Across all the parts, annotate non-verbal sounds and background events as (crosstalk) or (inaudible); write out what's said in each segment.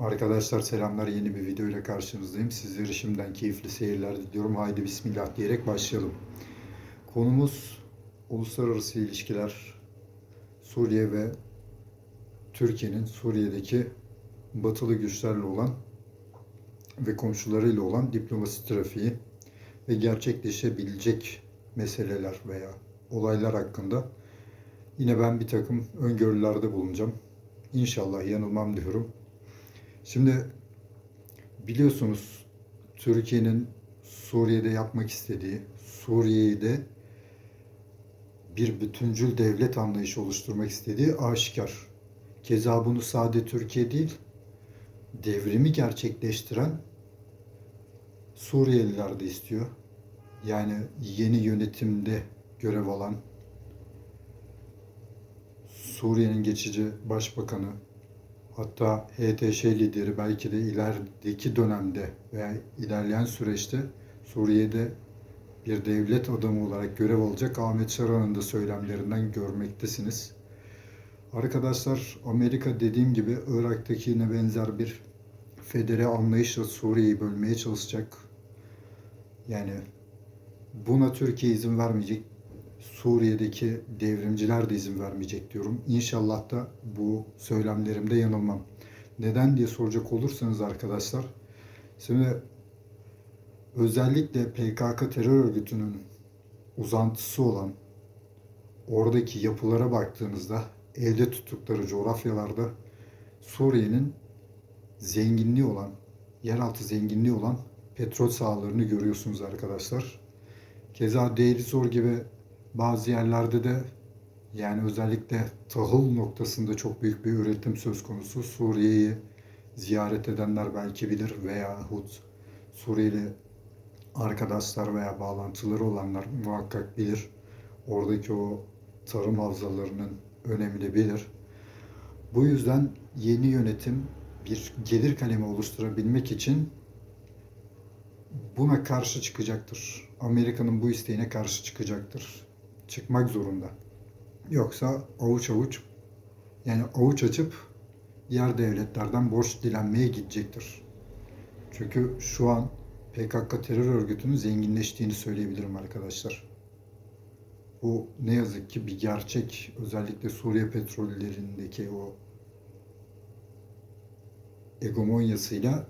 Arkadaşlar selamlar yeni bir video ile karşınızdayım. Sizlere şimdiden keyifli seyirler diliyorum. Haydi bismillah diyerek başlayalım. Konumuz uluslararası ilişkiler, Suriye ve Türkiye'nin Suriye'deki batılı güçlerle olan ve komşularıyla olan diplomasi trafiği ve gerçekleşebilecek meseleler veya olaylar hakkında yine ben bir takım öngörülerde bulunacağım. İnşallah yanılmam diyorum. Şimdi biliyorsunuz Türkiye'nin Suriye'de yapmak istediği, Suriye'yi de bir bütüncül devlet anlayışı oluşturmak istediği aşikar. Keza bunu sade Türkiye değil, devrimi gerçekleştiren Suriyeliler de istiyor. Yani yeni yönetimde görev alan Suriye'nin geçici başbakanı hatta HTŞ lideri belki de ilerideki dönemde veya ilerleyen süreçte Suriye'de bir devlet adamı olarak görev alacak Ahmet Şaran'ın da söylemlerinden görmektesiniz. Arkadaşlar Amerika dediğim gibi Irak'takine benzer bir federe anlayışla Suriye'yi bölmeye çalışacak. Yani buna Türkiye izin vermeyecek. Suriye'deki devrimciler de izin vermeyecek diyorum. İnşallah da bu söylemlerimde yanılmam. Neden diye soracak olursanız arkadaşlar. Şimdi özellikle PKK terör örgütünün uzantısı olan oradaki yapılara baktığınızda elde tuttukları coğrafyalarda Suriye'nin zenginliği olan, yeraltı zenginliği olan petrol sahalarını görüyorsunuz arkadaşlar. Keza Deir Zor gibi bazı yerlerde de yani özellikle tahıl noktasında çok büyük bir üretim söz konusu. Suriye'yi ziyaret edenler belki bilir veyahut Suriyeli arkadaşlar veya bağlantıları olanlar muhakkak bilir. Oradaki o tarım havzalarının önemini bilir. Bu yüzden yeni yönetim bir gelir kalemi oluşturabilmek için buna karşı çıkacaktır. Amerika'nın bu isteğine karşı çıkacaktır. Çıkmak zorunda. Yoksa avuç avuç yani avuç açıp diğer devletlerden borç dilenmeye gidecektir. Çünkü şu an PKK terör örgütünün zenginleştiğini söyleyebilirim arkadaşlar. Bu ne yazık ki bir gerçek. Özellikle Suriye petrollerindeki o egomonyasıyla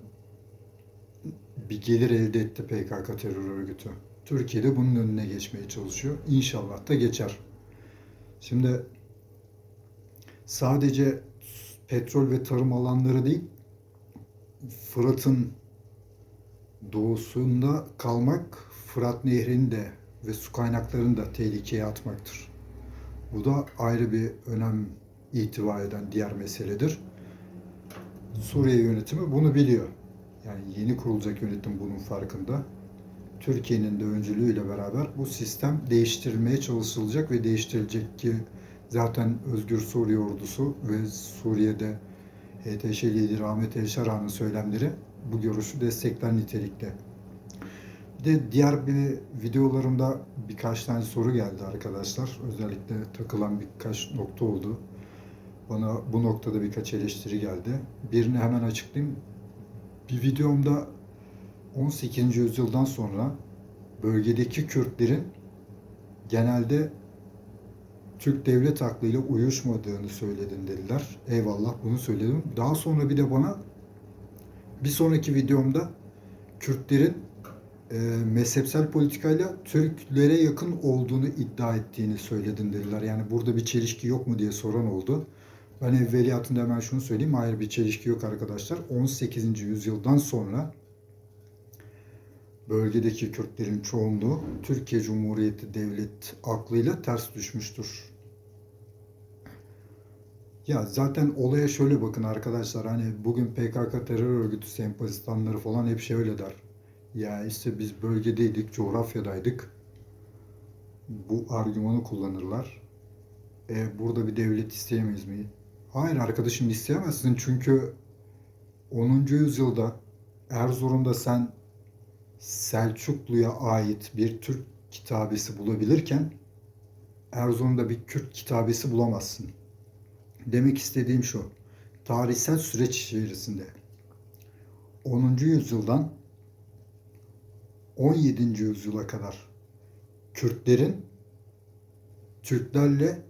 bir gelir elde etti PKK terör örgütü. Türkiye'de bunun önüne geçmeye çalışıyor. İnşallah da geçer. Şimdi sadece petrol ve tarım alanları değil, Fırat'ın doğusunda kalmak, Fırat Nehri'ni de ve su kaynaklarını da tehlikeye atmaktır. Bu da ayrı bir önem itibar eden diğer meseledir. Suriye yönetimi bunu biliyor. Yani yeni kurulacak yönetim bunun farkında. Türkiye'nin de öncülüğüyle beraber bu sistem değiştirilmeye çalışılacak ve değiştirilecek ki zaten Özgür Suriye ordusu ve Suriye'de HTŞ lideri Ahmet Elşaran'ın söylemleri bu görüşü destekler nitelikte. Bir de diğer bir videolarımda birkaç tane soru geldi arkadaşlar. Özellikle takılan birkaç nokta oldu. Bana bu noktada birkaç eleştiri geldi. Birini hemen açıklayayım. Bir videomda 18. yüzyıldan sonra bölgedeki Kürtlerin genelde Türk devlet aklıyla uyuşmadığını söyledin dediler. Eyvallah bunu söyledim. Daha sonra bir de bana bir sonraki videomda Kürtlerin e, mezhepsel politikayla Türklere yakın olduğunu iddia ettiğini söyledin dediler. Yani burada bir çelişki yok mu diye soran oldu. Ben evveliyatında hemen şunu söyleyeyim. Hayır bir çelişki yok arkadaşlar. 18. yüzyıldan sonra bölgedeki Kürtlerin çoğunluğu Türkiye Cumhuriyeti Devlet aklıyla ters düşmüştür. Ya zaten olaya şöyle bakın arkadaşlar hani bugün PKK terör örgütü sempazistanları falan hep şey öyle der. Ya işte biz bölgedeydik, coğrafyadaydık. Bu argümanı kullanırlar. E, burada bir devlet isteyemeyiz mi? Hayır arkadaşım isteyemezsin çünkü 10. yüzyılda Erzurum'da sen Selçuklu'ya ait bir Türk kitabesi bulabilirken Erzurum'da bir Kürt kitabesi bulamazsın. Demek istediğim şu. Tarihsel süreç içerisinde 10. yüzyıldan 17. yüzyıla kadar Kürtlerin Türklerle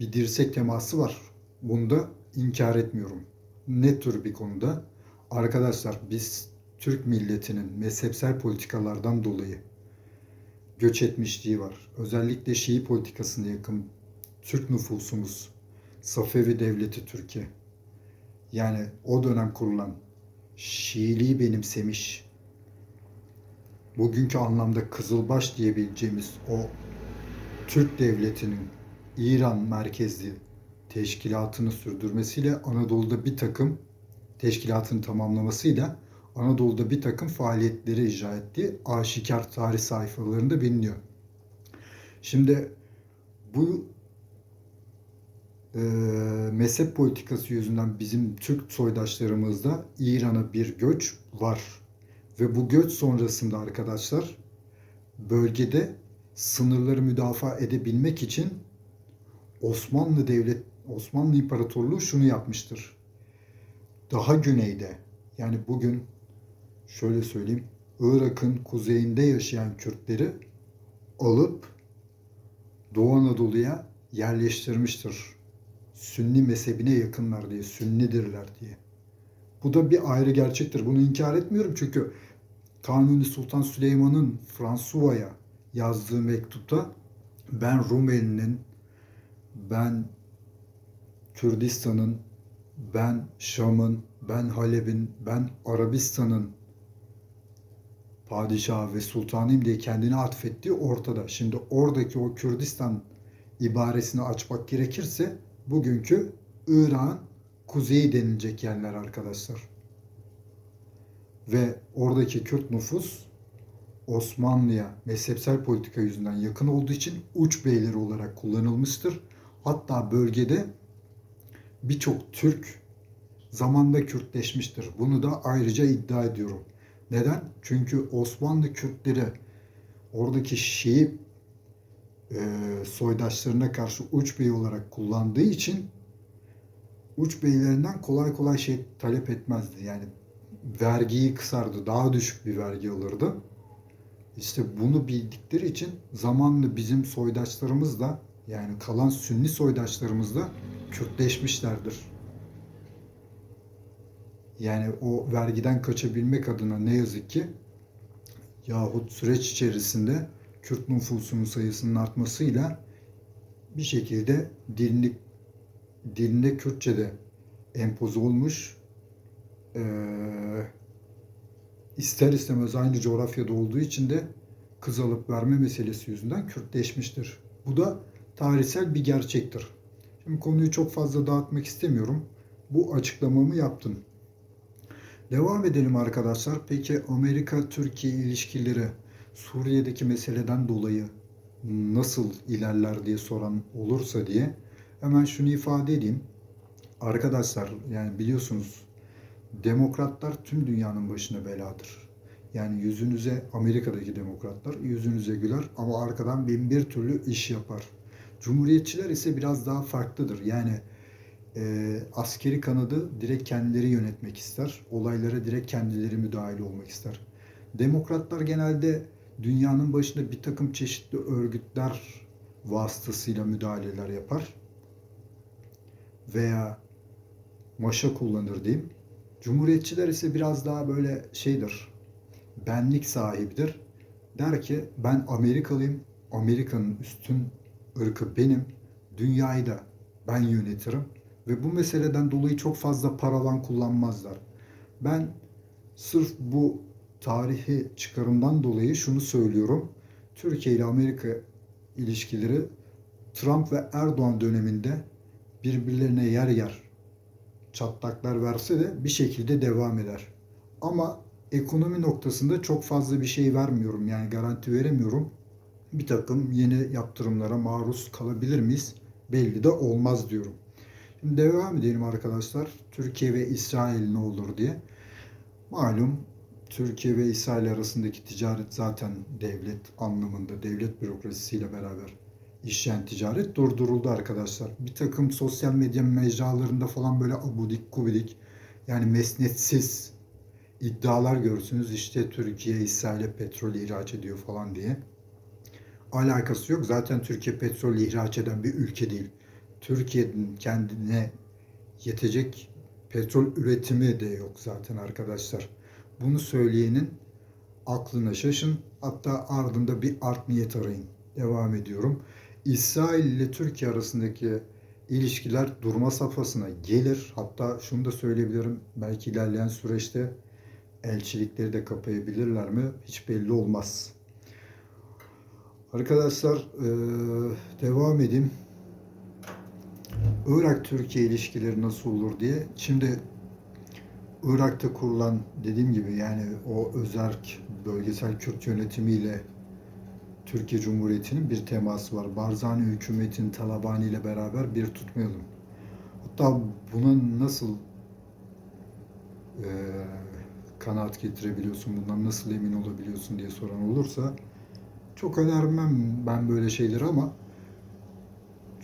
bir dirsek teması var. Bunu da inkar etmiyorum. Ne tür bir konuda? Arkadaşlar biz Türk milletinin mezhepsel politikalardan dolayı göç etmişliği var. Özellikle Şii politikasına yakın Türk nüfusumuz Safevi Devleti Türkiye. Yani o dönem kurulan Şiiliği benimsemiş. Bugünkü anlamda Kızılbaş diyebileceğimiz o Türk devletinin İran merkezli teşkilatını sürdürmesiyle Anadolu'da bir takım teşkilatını tamamlamasıyla Anadolu'da bir takım faaliyetleri icra ettiği aşikar tarih sayfalarında biliniyor. Şimdi bu e, mezhep politikası yüzünden bizim Türk soydaşlarımızda İran'a bir göç var. Ve bu göç sonrasında arkadaşlar bölgede sınırları müdafaa edebilmek için Osmanlı Devlet Osmanlı İmparatorluğu şunu yapmıştır. Daha güneyde yani bugün şöyle söyleyeyim Irak'ın kuzeyinde yaşayan Kürtleri alıp Doğu Anadolu'ya yerleştirmiştir. Sünni mezhebine yakınlar diye, Sünnidirler diye. Bu da bir ayrı gerçektir. Bunu inkar etmiyorum çünkü Kanuni Sultan Süleyman'ın Fransuva'ya yazdığı mektupta ben Rumeli'nin, ben Kürdistan'ın, ben Şam'ın, ben Halep'in, ben Arabistan'ın padişahı ve sultanıyım diye kendini atfettiği ortada. Şimdi oradaki o Kürdistan ibaresini açmak gerekirse bugünkü İran kuzeyi denilecek yerler arkadaşlar. Ve oradaki Kürt nüfus Osmanlı'ya mezhepsel politika yüzünden yakın olduğu için uç beyleri olarak kullanılmıştır. Hatta bölgede birçok Türk zamanda Kürtleşmiştir. Bunu da ayrıca iddia ediyorum. Neden? Çünkü Osmanlı Kürtleri oradaki Şii e, soydaşlarına karşı uç bey olarak kullandığı için uç beylerinden kolay kolay şey talep etmezdi. Yani vergiyi kısardı. Daha düşük bir vergi alırdı. İşte bunu bildikleri için zamanlı bizim soydaşlarımız da yani kalan Sünni soydaşlarımız da Kürtleşmişlerdir. Yani o vergiden kaçabilmek adına ne yazık ki yahut süreç içerisinde Kürt nüfusunun sayısının artmasıyla bir şekilde dilini, dilinde Kürtçe'de empoze olmuş ee, ister istemez aynı coğrafyada olduğu için de kız alıp verme meselesi yüzünden Kürtleşmiştir. Bu da tarihsel bir gerçektir. Şimdi konuyu çok fazla dağıtmak istemiyorum. Bu açıklamamı yaptım. Devam edelim arkadaşlar. Peki Amerika-Türkiye ilişkileri Suriye'deki meseleden dolayı nasıl ilerler diye soran olursa diye hemen şunu ifade edeyim. Arkadaşlar yani biliyorsunuz demokratlar tüm dünyanın başına beladır. Yani yüzünüze Amerika'daki demokratlar yüzünüze güler ama arkadan bin bir türlü iş yapar. Cumhuriyetçiler ise biraz daha farklıdır. Yani e, askeri kanadı direkt kendileri yönetmek ister. Olaylara direkt kendileri müdahale olmak ister. Demokratlar genelde dünyanın başında bir takım çeşitli örgütler vasıtasıyla müdahaleler yapar. Veya maşa kullanır diyeyim. Cumhuriyetçiler ise biraz daha böyle şeydir. Benlik sahibidir. Der ki ben Amerikalıyım. Amerika'nın üstün ırkı benim. Dünyayı da ben yönetirim. Ve bu meseleden dolayı çok fazla paralan kullanmazlar. Ben sırf bu tarihi çıkarımdan dolayı şunu söylüyorum. Türkiye ile Amerika ilişkileri Trump ve Erdoğan döneminde birbirlerine yer yer çatlaklar verse de bir şekilde devam eder. Ama ekonomi noktasında çok fazla bir şey vermiyorum. Yani garanti veremiyorum. Bir takım yeni yaptırımlara maruz kalabilir miyiz? Belli de olmaz diyorum. Şimdi devam edelim arkadaşlar. Türkiye ve İsrail ne olur diye. Malum Türkiye ve İsrail arasındaki ticaret zaten devlet anlamında, devlet bürokrasisiyle beraber işleyen ticaret durduruldu arkadaşlar. Bir takım sosyal medya mecralarında falan böyle abudik gubidik yani mesnetsiz iddialar görürsünüz. İşte Türkiye İsrail'e petrol ihraç ediyor falan diye. Alakası yok. Zaten Türkiye petrol ihraç eden bir ülke değil. Türkiye'nin kendine yetecek petrol üretimi de yok zaten arkadaşlar. Bunu söyleyenin aklına şaşın. Hatta ardında bir art niyet arayın. Devam ediyorum. İsrail ile Türkiye arasındaki ilişkiler durma safhasına gelir. Hatta şunu da söyleyebilirim. Belki ilerleyen süreçte elçilikleri de kapayabilirler mi? Hiç belli olmaz. Arkadaşlar devam edeyim. Irak-Türkiye ilişkileri nasıl olur diye. Şimdi Irak'ta kurulan dediğim gibi yani o özerk bölgesel Kürt yönetimiyle Türkiye Cumhuriyeti'nin bir teması var. Barzani hükümetin Talabani ile beraber bir tutmayalım. Hatta buna nasıl eee kanaat getirebiliyorsun, bundan nasıl emin olabiliyorsun diye soran olursa çok önermem ben böyle şeyleri ama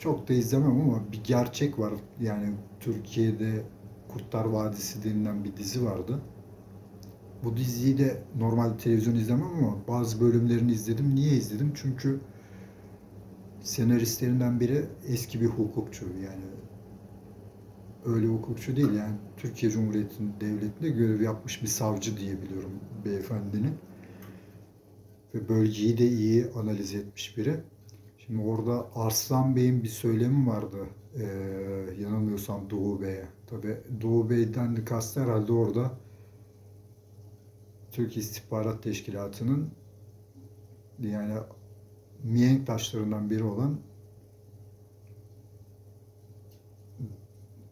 çok da izlemem ama bir gerçek var. Yani Türkiye'de Kurtlar Vadisi denilen bir dizi vardı. Bu diziyi de normal televizyon izlemem ama bazı bölümlerini izledim. Niye izledim? Çünkü senaristlerinden biri eski bir hukukçu. Yani öyle hukukçu değil yani Türkiye Cumhuriyeti'nin devletinde görev yapmış bir savcı diyebiliyorum beyefendinin. Ve bölgeyi de iyi analiz etmiş biri. Şimdi orada Arslan Bey'in bir söylemi vardı. Ee, yanılmıyorsam Doğu Bey'e. Tabi Doğu Bey'den de kastı herhalde orada Türk İstihbarat Teşkilatı'nın yani mihenk taşlarından biri olan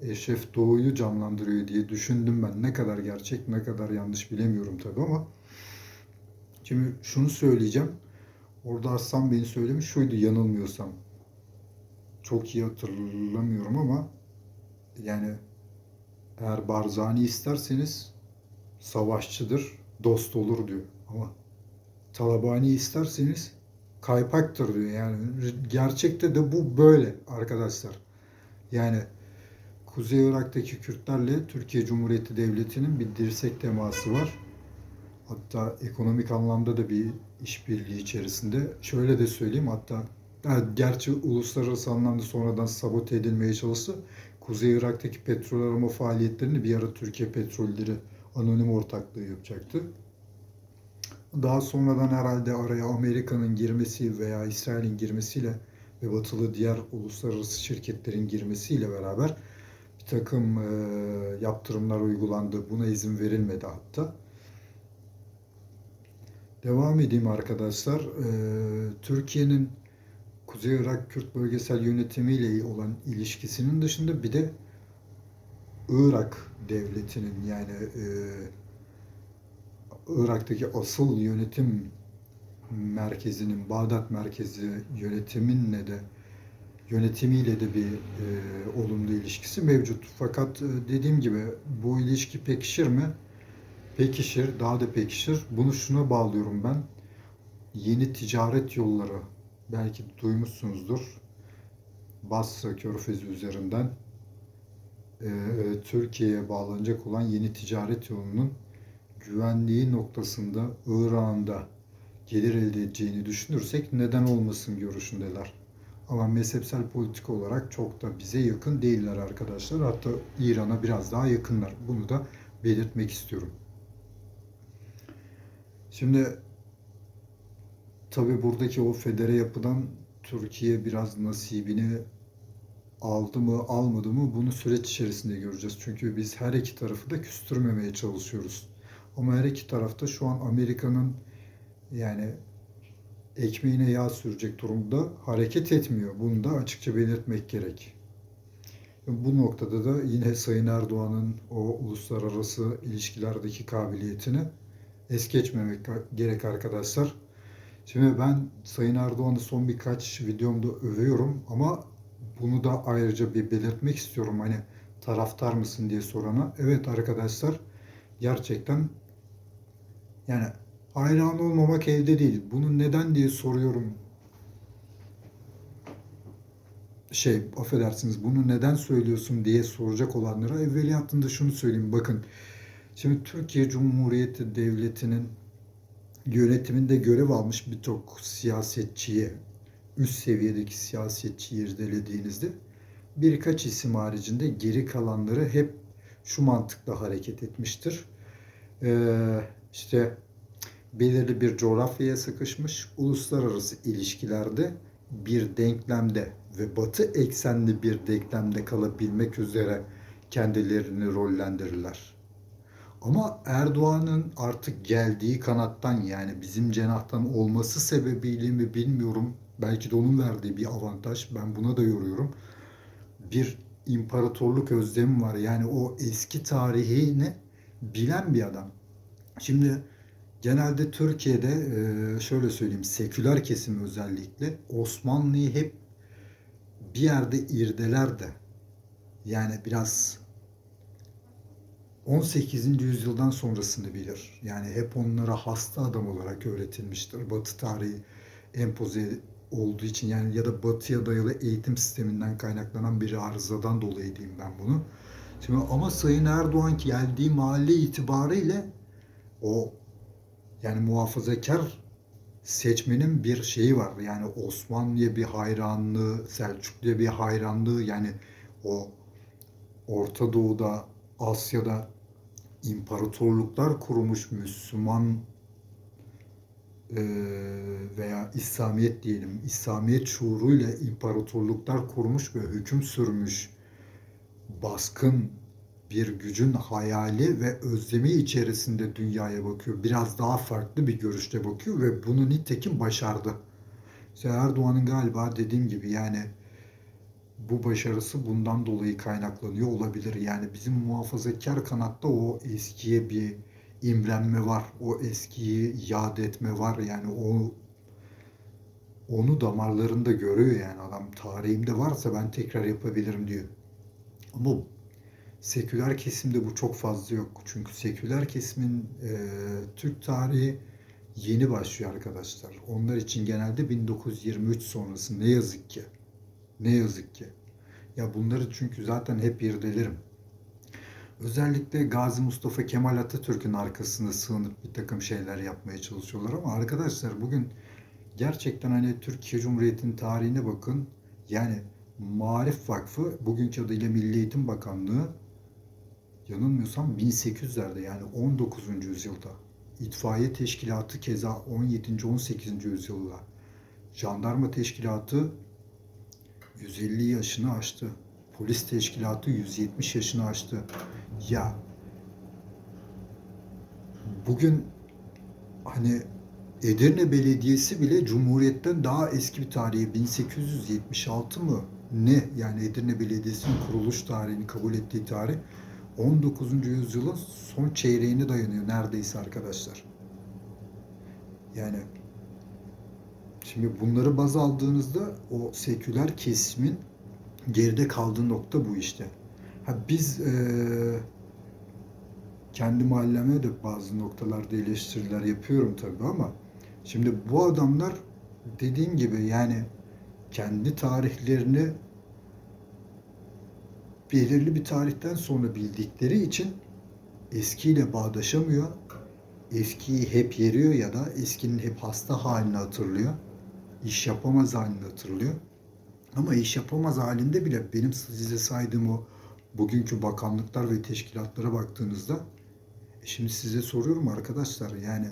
Eşref Doğu'yu canlandırıyor diye düşündüm ben. Ne kadar gerçek, ne kadar yanlış bilemiyorum tabii ama şimdi şunu söyleyeceğim. Orada Arslan Bey'in söylemi şuydu yanılmıyorsam. Çok iyi hatırlamıyorum ama yani eğer Barzani isterseniz savaşçıdır, dost olur diyor. Ama Talabani isterseniz kaypaktır diyor. Yani gerçekte de bu böyle arkadaşlar. Yani Kuzey Irak'taki Kürtlerle Türkiye Cumhuriyeti Devleti'nin bir dirsek teması var. Hatta ekonomik anlamda da bir işbirliği içerisinde. Şöyle de söyleyeyim hatta evet, gerçi uluslararası anlamda sonradan sabote edilmeye çalıştı. Kuzey Irak'taki petrol arama faaliyetlerini bir ara Türkiye Petrolleri anonim ortaklığı yapacaktı. Daha sonradan herhalde araya Amerika'nın girmesi veya İsrail'in girmesiyle ve batılı diğer uluslararası şirketlerin girmesiyle beraber bir takım e, yaptırımlar uygulandı. Buna izin verilmedi hatta. Devam edeyim arkadaşlar. Ee, Türkiye'nin Kuzey Irak Kürt bölgesel yönetimiyle olan ilişkisinin dışında bir de Irak devletinin yani e, Irak'taki asıl yönetim merkezinin Bağdat merkezi yönetiminle de yönetimiyle de bir e, olumlu ilişkisi mevcut. Fakat e, dediğim gibi bu ilişki pekişir mi? Pekişir, daha da pekişir. Bunu şuna bağlıyorum ben. Yeni ticaret yolları belki duymuşsunuzdur. Basra Körfezi üzerinden e, Türkiye'ye bağlanacak olan yeni ticaret yolunun güvenliği noktasında Irak'ın da gelir elde edeceğini düşünürsek neden olmasın görüşündeler. Ama mezhepsel politika olarak çok da bize yakın değiller arkadaşlar. Hatta İran'a biraz daha yakınlar. Bunu da belirtmek istiyorum. Şimdi tabi buradaki o federe yapıdan Türkiye biraz nasibini aldı mı almadı mı bunu süreç içerisinde göreceğiz. Çünkü biz her iki tarafı da küstürmemeye çalışıyoruz. Ama her iki tarafta şu an Amerika'nın yani ekmeğine yağ sürecek durumda hareket etmiyor. Bunu da açıkça belirtmek gerek. Bu noktada da yine Sayın Erdoğan'ın o uluslararası ilişkilerdeki kabiliyetini es geçmemek gerek arkadaşlar. Şimdi ben Sayın Erdoğan'ı son birkaç videomda övüyorum ama bunu da ayrıca bir belirtmek istiyorum. Hani taraftar mısın diye sorana. Evet arkadaşlar gerçekten yani hayran olmamak elde değil. Bunu neden diye soruyorum. Şey affedersiniz bunu neden söylüyorsun diye soracak olanlara evveliyatında şunu söyleyeyim. Bakın Şimdi Türkiye Cumhuriyeti Devleti'nin yönetiminde görev almış birçok siyasetçiye, üst seviyedeki siyasetçiyi irdelediğinizde birkaç isim haricinde geri kalanları hep şu mantıkla hareket etmiştir. Ee, işte belirli bir coğrafyaya sıkışmış, uluslararası ilişkilerde bir denklemde ve batı eksenli bir denklemde kalabilmek üzere kendilerini rollendirirler. Ama Erdoğan'ın artık geldiği kanattan yani bizim cenahtan olması sebebiyle mi bilmiyorum. Belki de onun verdiği bir avantaj. Ben buna da yoruyorum. Bir imparatorluk özlemi var. Yani o eski tarihini bilen bir adam. Şimdi genelde Türkiye'de e, şöyle söyleyeyim seküler kesim özellikle Osmanlı'yı hep bir yerde irdeler de yani biraz 18. yüzyıldan sonrasını bilir. Yani hep onlara hasta adam olarak öğretilmiştir. Batı tarihi empoze olduğu için yani ya da batıya dayalı eğitim sisteminden kaynaklanan bir arızadan dolayı diyeyim ben bunu. Şimdi ama Sayın Erdoğan geldiği mahalle itibariyle o yani muhafazakar seçmenin bir şeyi var. Yani Osmanlı'ya bir hayranlığı, Selçuklu'ya bir hayranlığı yani o Orta Doğu'da, Asya'da imparatorluklar kurmuş Müslüman e, veya İslamiyet diyelim, İslamiyet şuuruyla imparatorluklar kurmuş ve hüküm sürmüş baskın bir gücün hayali ve özlemi içerisinde dünyaya bakıyor. Biraz daha farklı bir görüşte bakıyor ve bunu nitekim başardı. İşte Erdoğan'ın galiba dediğim gibi yani bu başarısı bundan dolayı kaynaklanıyor olabilir. Yani bizim muhafazakar kanatta o eskiye bir imrenme var. O eskiyi yad etme var. Yani o onu damarlarında görüyor yani adam. Tarihimde varsa ben tekrar yapabilirim diyor. Ama seküler kesimde bu çok fazla yok. Çünkü seküler kesimin e, Türk tarihi yeni başlıyor arkadaşlar. Onlar için genelde 1923 sonrası ne yazık ki. Ne yazık ki. Ya bunları çünkü zaten hep irdelerim. Özellikle Gazi Mustafa Kemal Atatürk'ün arkasında sığınıp bir takım şeyler yapmaya çalışıyorlar ama arkadaşlar bugün gerçekten hani Türkiye Cumhuriyeti'nin tarihine bakın. Yani Marif Vakfı bugünkü adıyla Milli Eğitim Bakanlığı yanılmıyorsam 1800'lerde yani 19. yüzyılda. İtfaiye Teşkilatı keza 17. 18. yüzyılda. Jandarma Teşkilatı 150 yaşını aştı. Polis teşkilatı 170 yaşını aştı. Ya bugün hani Edirne Belediyesi bile Cumhuriyet'ten daha eski bir tarihi 1876 mı ne yani Edirne Belediyesi'nin kuruluş tarihini kabul ettiği tarih 19. yüzyılın son çeyreğine dayanıyor neredeyse arkadaşlar. Yani Şimdi bunları baz aldığınızda o seküler kesimin geride kaldığı nokta bu işte. Ha biz e, kendi mahalleme de bazı noktalarda eleştiriler yapıyorum tabii ama şimdi bu adamlar dediğim gibi yani kendi tarihlerini belirli bir tarihten sonra bildikleri için eskiyle bağdaşamıyor. Eskiyi hep yeriyor ya da eskinin hep hasta halini hatırlıyor iş yapamaz halini hatırlıyor. Ama iş yapamaz halinde bile benim size saydığım o bugünkü bakanlıklar ve teşkilatlara baktığınızda e şimdi size soruyorum arkadaşlar yani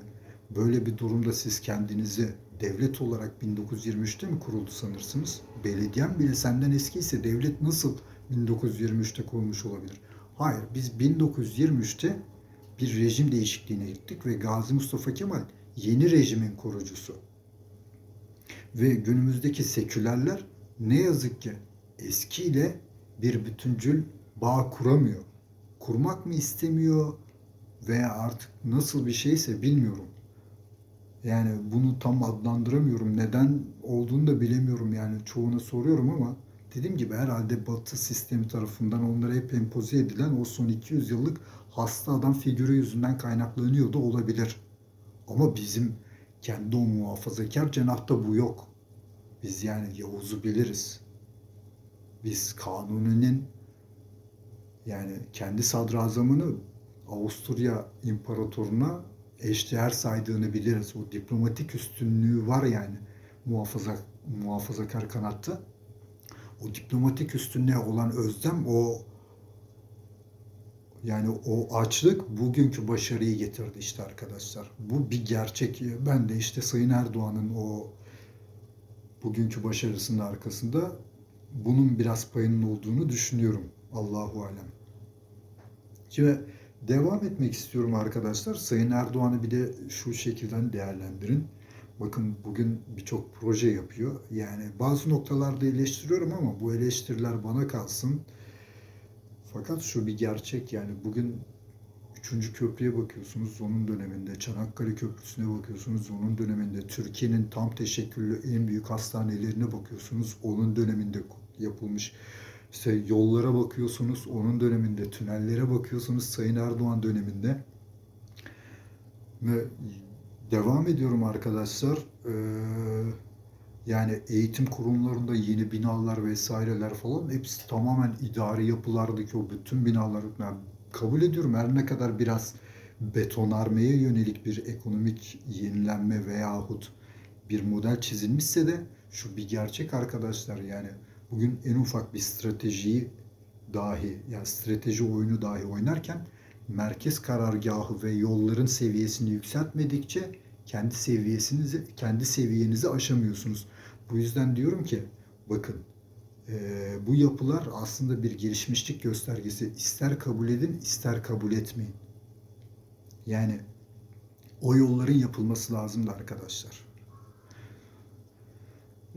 böyle bir durumda siz kendinizi devlet olarak 1923'te mi kuruldu sanırsınız? Belediyen bile senden eskiyse devlet nasıl 1923'te kurulmuş olabilir? Hayır biz 1923'te bir rejim değişikliğine gittik ve Gazi Mustafa Kemal yeni rejimin kurucusu. Ve günümüzdeki sekülerler ne yazık ki eskiyle bir bütüncül bağ kuramıyor. Kurmak mı istemiyor veya artık nasıl bir şeyse bilmiyorum. Yani bunu tam adlandıramıyorum. Neden olduğunu da bilemiyorum yani çoğuna soruyorum ama dediğim gibi herhalde Batı sistemi tarafından onlara hep empoze edilen o son 200 yıllık hasta adam figürü yüzünden kaynaklanıyor da olabilir. Ama bizim kendi o muhafazakar cenahta bu yok. Biz yani Yavuz'u biliriz. Biz Kanuni'nin yani kendi sadrazamını Avusturya İmparatoruna eşdeğer saydığını biliriz. O diplomatik üstünlüğü var yani muhafaza muhafazakar kanatta. O diplomatik üstünlüğe olan özlem o yani o açlık bugünkü başarıyı getirdi işte arkadaşlar. Bu bir gerçek. Ben de işte Sayın Erdoğan'ın o bugünkü başarısının arkasında bunun biraz payının olduğunu düşünüyorum. Allahu alem. Şimdi devam etmek istiyorum arkadaşlar. Sayın Erdoğan'ı bir de şu şekilde değerlendirin. Bakın bugün birçok proje yapıyor. Yani bazı noktalarda eleştiriyorum ama bu eleştiriler bana kalsın. Fakat şu bir gerçek yani bugün 3. köprüye bakıyorsunuz onun döneminde, Çanakkale Köprüsü'ne bakıyorsunuz onun döneminde, Türkiye'nin tam teşekküllü en büyük hastanelerine bakıyorsunuz onun döneminde yapılmış. İşte yollara bakıyorsunuz onun döneminde, tünellere bakıyorsunuz Sayın Erdoğan döneminde. Ve devam ediyorum arkadaşlar. Ee, yani eğitim kurumlarında yeni binalar vesaireler falan hepsi tamamen idari yapılardaki o bütün binalar yani kabul ediyorum her ne kadar biraz betonarmeye yönelik bir ekonomik yenilenme veyahut bir model çizilmişse de şu bir gerçek arkadaşlar yani bugün en ufak bir stratejiyi dahi yani strateji oyunu dahi oynarken merkez karargahı ve yolların seviyesini yükseltmedikçe kendi seviyesinizi kendi seviyenizi aşamıyorsunuz. Bu yüzden diyorum ki bakın e, bu yapılar aslında bir gelişmişlik göstergesi. İster kabul edin ister kabul etmeyin. Yani o yolların yapılması lazımdı arkadaşlar.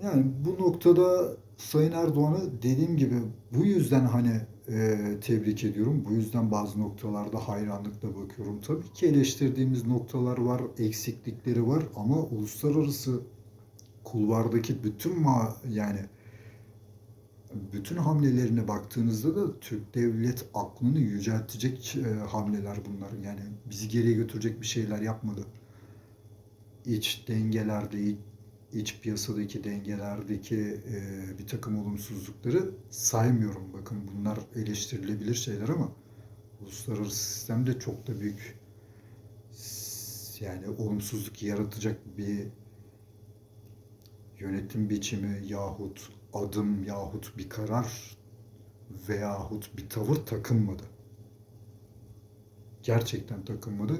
Yani bu noktada Sayın Erdoğan'ı dediğim gibi bu yüzden hani e, tebrik ediyorum. Bu yüzden bazı noktalarda hayranlıkla bakıyorum. Tabii ki eleştirdiğimiz noktalar var, eksiklikleri var ama uluslararası kulvardaki bütün ma yani bütün hamlelerine baktığınızda da Türk devlet aklını yüceltecek e, hamleler bunlar. Yani bizi geriye götürecek bir şeyler yapmadı. İç dengelerde, iç, piyasadaki dengelerdeki e, bir takım olumsuzlukları saymıyorum. Bakın bunlar eleştirilebilir şeyler ama uluslararası sistemde çok da büyük yani olumsuzluk yaratacak bir yönetim biçimi yahut adım yahut bir karar veyahut bir tavır takınmadı. Gerçekten takınmadı.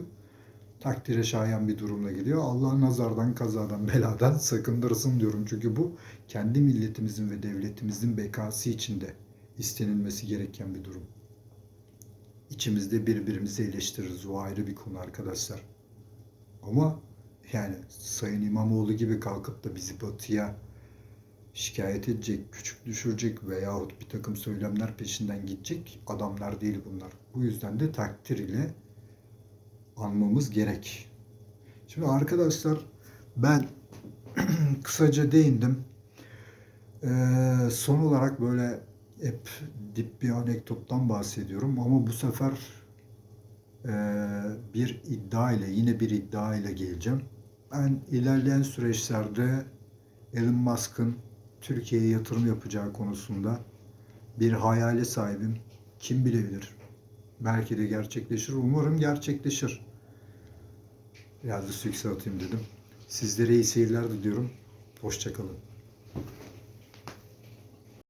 Takdire şayan bir durumla geliyor. Allah nazardan, kazadan, beladan sakındırsın diyorum. Çünkü bu kendi milletimizin ve devletimizin bekası içinde istenilmesi gereken bir durum. İçimizde birbirimizi eleştiririz. O ayrı bir konu arkadaşlar. Ama yani Sayın İmamoğlu gibi kalkıp da bizi batıya şikayet edecek, küçük düşürecek veyahut bir takım söylemler peşinden gidecek adamlar değil bunlar. Bu yüzden de takdir ile anmamız gerek. Şimdi arkadaşlar ben (clears throat) kısaca değindim. Ee, son olarak böyle hep dip bir anekdottan bahsediyorum ama bu sefer e, bir iddia ile yine bir iddia ile geleceğim. Ben ilerleyen süreçlerde Elon Musk'ın Türkiye'ye yatırım yapacağı konusunda bir hayale sahibim. Kim bilebilir? Belki de gerçekleşir. Umarım gerçekleşir. Biraz da atayım dedim. Sizlere iyi seyirler diliyorum. Hoşçakalın.